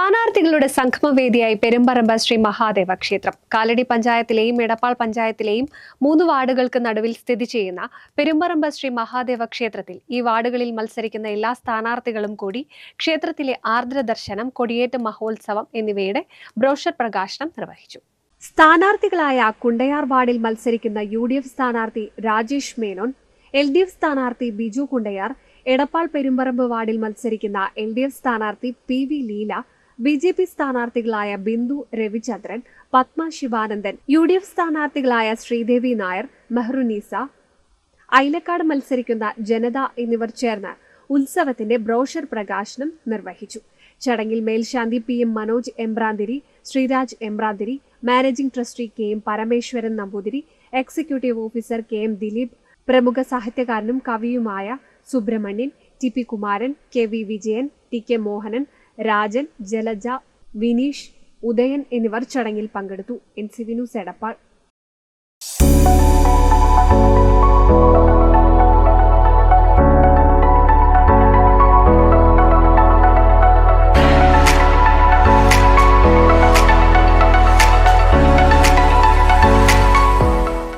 സ്ഥാനാർത്ഥികളുടെ സംഗമവേദിയായി പെരുമ്പറമ്പ ശ്രീ മഹാദേവ ക്ഷേത്രം. കാലടി പഞ്ചായത്തിലെയും എടപ്പാൾ പഞ്ചായത്തിലെയും മൂന്ന് വാർഡുകൾക്ക് നടുവിൽ സ്ഥിതി ചെയ്യുന്ന പെരുമ്പറമ്പ ശ്രീ മഹാദേവ ക്ഷേത്രത്തിൽ ഈ വാർഡുകളിൽ മത്സരിക്കുന്ന എല്ലാ സ്ഥാനാർത്ഥികളും കൂടി ക്ഷേത്രത്തിലെ ആർദ്ര ദർശനം കൊടിയേറ്റ് മഹോത്സവം എന്നിവയുടെ ബ്രോഷർ പ്രകാശനം നിർവഹിച്ചു. സ്ഥാനാർത്ഥികളായ കുണ്ടയാർ വാർഡിൽ മത്സരിക്കുന്ന യു ഡി എഫ് സ്ഥാനാർത്ഥി Rajesh Menon L D F സ്ഥാനാർത്ഥി ബിജു കുണ്ടയാർ എടപ്പാൾ പെരുമ്പറമ്പ് വാർഡിൽ മത്സരിക്കുന്ന എൽ ഡി എഫ് സ്ഥാനാർത്ഥി P V Leela B J P സ്ഥാനാർത്ഥികളായ Bindu Ravichandran Padma Sivanandan U D F സ്ഥാനാർത്ഥികളായ Sreedevi Nair മെഹ്റുനീസ Ailakkad മത്സരിക്കുന്ന ജനത എന്നിവർ ചേർന്ന് ഉത്സവത്തിന്റെ ബ്രോഷർ പ്രകാശനം നിർവഹിച്ചു. ചടങ്ങിൽ മേൽശാന്തി P M Manoj Embranthiri Sreeraj Embranthiri managing trustee K M Parameswaran Namboothiri executive officer K M Dileep പ്രമുഖ സാഹിത്യകാരനും കവിയുമായ Subrahmanian T P Kumaran K V Vijayan T K Mohanan Rajan Jalaja Vineesh Udayan എന്നിവർ ചടങ്ങിൽ പങ്കെടുത്തു. N C Vinu സെടപ്പാൾ